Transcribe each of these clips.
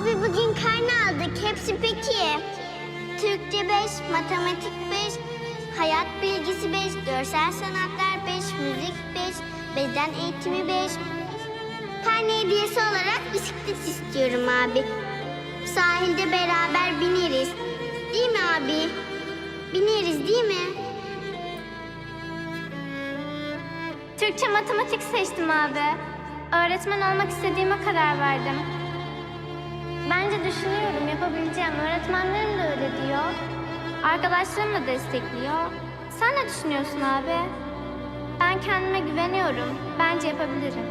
bugün karne aldık. Hepsi peki. Türkçe 5, matematik 5, hayat bilgisi 5, görsel sanatlar 5, müzik 5, beden eğitimi 5. Karne hediyesi olarak bisiklet istiyorum abi. Sahilde beraber bineriz. Değil mi abi? Bineriz değil mi? Türkçe matematik seçtim abi. Öğretmen olmak istediğime karar verdim. Bence düşünüyorum yapabileceğim. Öğretmenlerim de öyle diyor. Arkadaşlarım da destekliyor. Sen ne düşünüyorsun abi? Ben kendime güveniyorum. Bence yapabilirim.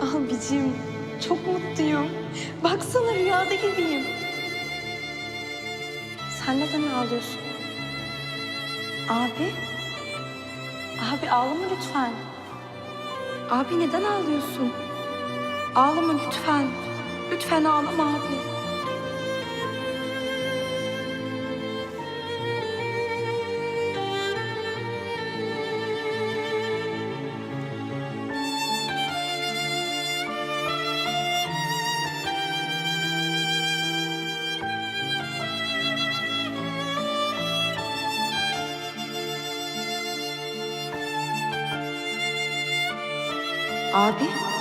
Abicim çok mutluyum. Baksana rüyada gibiyim. Sen neden ağlıyorsun? Abi? Abi ağlama lütfen. Abi neden ağlıyorsun? Ağlama lütfen. Lütfen ağlama abi. Abi?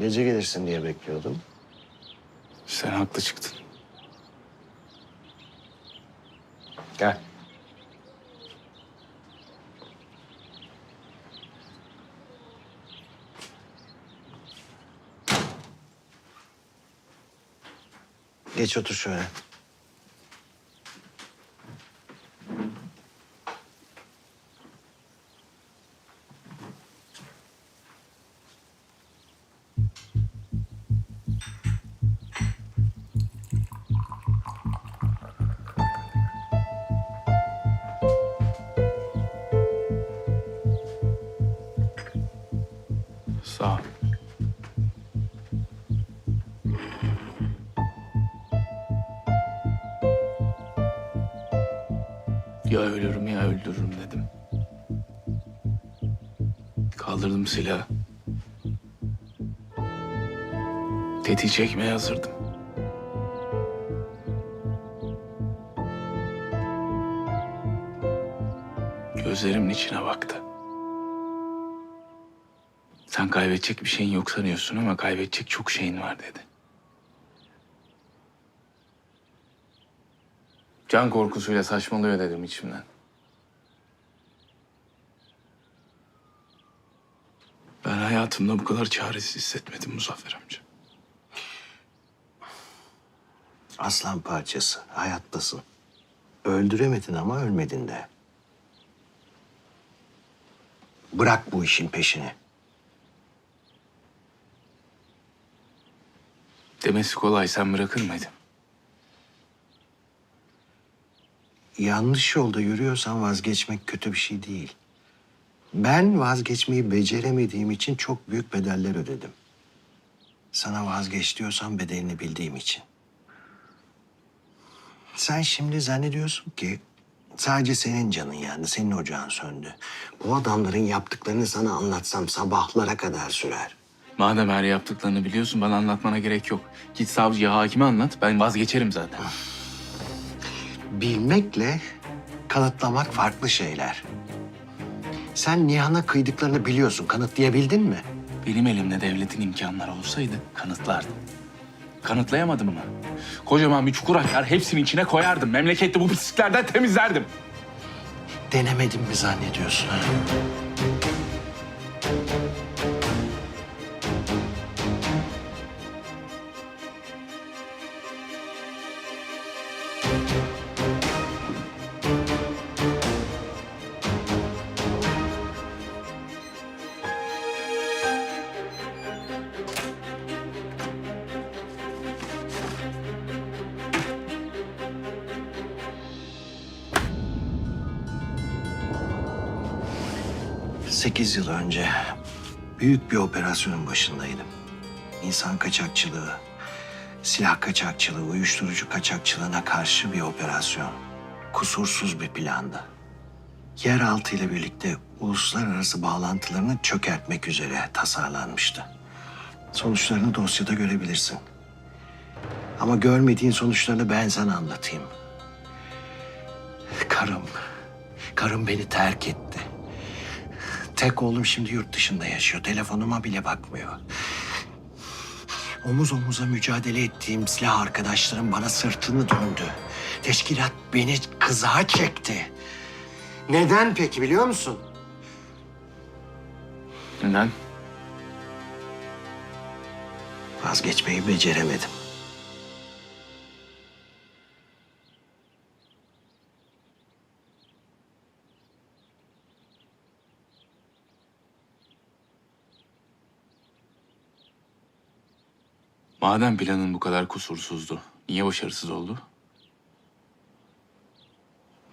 Gece gelirsin diye bekliyordum. Sen haklı çıktın. Gel. Geç otur şöyle. Ya ölürüm ya öldürürüm dedim. Kaldırdım silahı. Tetiği çekmeye hazırdım. Gözlerimin içine baktı. Sen kaybedecek bir şeyin yok sanıyorsun ama kaybedecek çok şeyin var dedi. Can korkusuyla saçmalıyor dedim içimden. Ben hayatımda bu kadar çaresiz hissetmedim Muzaffer amca. Aslan parçası. Hayattasın. Öldüremedin ama ölmedin de. Bırak bu işin peşini. Demesi kolay sen bırakır mıydın? Yanlış yolda yürüyorsan vazgeçmek kötü bir şey değil. Ben vazgeçmeyi beceremediğim için çok büyük bedeller ödedim. Sana vazgeç diyorsam bedelini bildiğim için. Sen şimdi zannediyorsun ki Sadece senin canın yandı, senin ocağın söndü. Bu adamların yaptıklarını sana anlatsam sabahlara kadar sürer. Madem her yaptıklarını biliyorsun bana anlatmana gerek yok. Git savcıya hakime anlat ben vazgeçerim zaten. Bilmekle kanıtlamak farklı şeyler. Sen Nihan'a kıydıklarını biliyorsun, kanıtlayabildin mi? Benim elimde devletin imkanları olsaydı kanıtlardım. Kanıtlayamadım mı? Kocaman bir çukur açar hepsini içine koyardım. Memlekette bu pisliklerden temizlerdim. Denemedim mi zannediyorsun? ha? Sekiz yıl önce büyük bir operasyonun başındaydım. İnsan kaçakçılığı, silah kaçakçılığı, uyuşturucu kaçakçılığına karşı bir operasyon. Kusursuz bir plandı. Yeraltı ile birlikte uluslararası bağlantılarını çökertmek üzere tasarlanmıştı. Sonuçlarını dosyada görebilirsin. Ama görmediğin sonuçlarını ben sana anlatayım. Karım, karım beni terk etti. Tek oğlum şimdi yurt dışında yaşıyor. Telefonuma bile bakmıyor. Omuz omuza mücadele ettiğim silah arkadaşlarım bana sırtını döndü. Teşkilat beni kızağa çekti. Neden peki biliyor musun? Neden? Vazgeçmeyi beceremedim. Madem planın bu kadar kusursuzdu, niye başarısız oldu?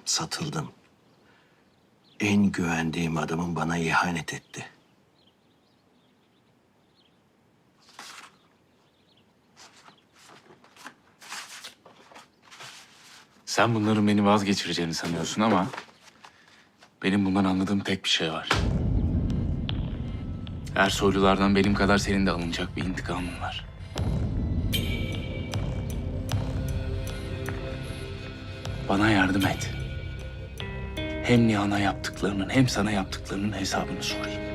Satıldım. En güvendiğim adamın bana ihanet etti. Sen bunların beni vazgeçireceğini sanıyorsun ama... ...benim bundan anladığım tek bir şey var. Ersoylulardan benim kadar senin de alınacak bir intikamın var. Bana yardım et. Hem Nihan'a yaptıklarının hem sana yaptıklarının hesabını sorayım.